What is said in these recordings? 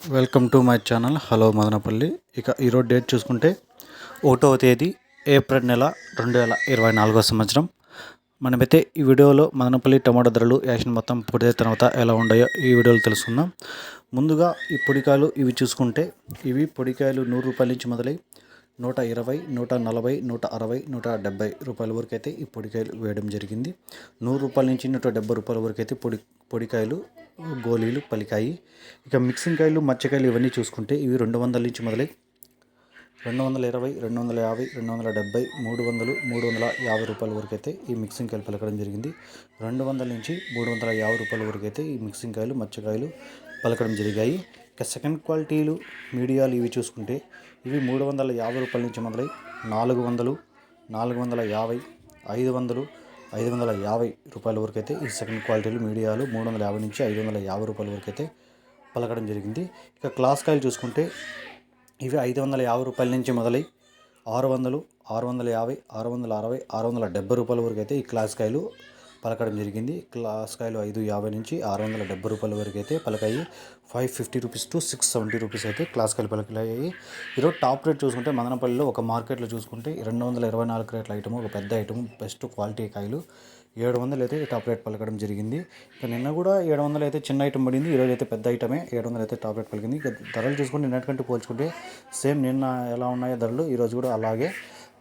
Welcome to my channel hello Madanapalle ఇక ఈరోజు date చూసుకుంటే ఒకటవ తేదీ ఏప్రిల్ నెల రెండు వేల ఇరవై నాలుగో సంవత్సరం. మనమైతే ఈ వీడియోలో మదనపల్లి టమాటో ధరలు యాక్షన్ మొత్తం పూర్తయిన తర్వాత ఎలా ఉన్నాయో ఈ వీడియోలో తెలుసుకుందాం. ముందుగా ఈ పొడికాయలు ఇవి చూసుకుంటే ఇవి పొడికాయలు నూరు రూపాయల నుంచి మొదలై నూట ఇరవై నూట నలభై నూట అరవై నూట డెబ్బై రూపాయల వరకు అయితే ఈ పొడికాయలు వేయడం జరిగింది. నూరు రూపాయల నుంచి నూట డెబ్బై రూపాయల వరకు అయితే పొడి పొడికాయలు గోళీలు పలికాయి ఇక మిక్సింగ్ కాయలు మచ్చకాయలు ఇవన్నీ చూసుకుంటే ఇవి రెండు వందల నుంచి మొదలై రెండు వందల ఇరవై రెండు వందల యాభై రెండు వందల డెబ్బై మూడు వందలు మూడు వందల యాభై రూపాయల వరకు అయితే ఈ మిక్సింగ్ కాయలు పలకడం జరిగింది. రెండు వందల నుంచి మూడు వందల యాభై రూపాయల వరకు అయితే ఈ మిక్సింగ్ కాయలు మచ్చకాయలు పలకడం జరిగాయి. ఇక సెకండ్ క్వాలిటీలు మీడియాలు ఇవి చూసుకుంటే ఇవి మూడు వందల యాభై రూపాయల నుంచి మొదలై నాలుగు వందలు నాలుగు వందల యాభై ఐదు వందలు ఐదు వందల యాభై రూపాయల వరకు అయితే ఈ సెకండ్ క్వాలిటీలు మీడియాలు మూడు వందల యాభై నుంచి ఐదు వందల యాభై రూపాయల వరకు అయితే పలకడం జరిగింది. ఇక క్లాస్ కాయలు చూసుకుంటే ఇవి ఐదు వందల యాభై రూపాయల నుంచి మొదలై ఆరు వందలు ఆరు వందల యాభై ఆరు వందల అరవై ఆరు వందల డెబ్బై రూపాయల వరకు అయితే ఈ క్లాస్ కాయలు పలకడం జరిగింది. క్లాస్ కాయలు ఐదు యాభై నుంచి ఆరు వందల డెబ్బై రూపాయల వరకు అయితే పలకాయి. Five fifty rupees to six seventy rupees అయితే క్లాస్ కాయలు పలకలయ్యాయి ఈరోజు టాప్ రేట్ చూసుకుంటే మదనపల్లిలో ఒక మార్కెట్లో చూసుకుంటే రెండు వందల ఇరవై నాలుగు రేట్ల ఐటమ్ ఒక పెద్ద ఐటమ్ బెస్ట్ క్వాలిటీ కాయలు. ఏడు వందలు అయితే టాప్ రేట్ పలకడం జరిగింది. ఇక నిన్న కూడా ఏడు వందలు అయితే చిన్న ఐటమ్ పడింది. ఈరోజు అయితే పెద్ద ఐటమే ఏడు వందలు అయితే టాప్ రేట్ పలికింది. ఇక ధరలు చూసుకుంటే నిన్నటికంటే పోల్చుకుంటే సేమ్ నిన్న ఎలా ఉన్నాయో ధరలు ఈరోజు కూడా అలాగే.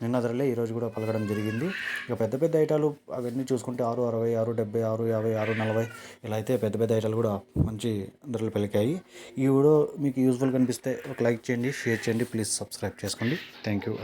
నిన్న ధరలే ఈరోజు కూడా పలకడం జరిగింది. ఇక పెద్ద పెద్ద ఐటాలు అవన్నీ చూసుకుంటే ఆరు అరవై ఆరు డెబ్బై ఆరు యాభై ఆరు నలభై ఇలా అయితే పెద్ద పెద్ద ఐటాలు కూడా మంచి ధరలు పలికాయి. ఈ వీడియో మీకు యూస్ఫుల్ కనిపిస్తే ఒక లైక్ చేయండి షేర్ చేయండి ప్లీజ్ సబ్స్క్రైబ్ చేసుకోండి. Thank you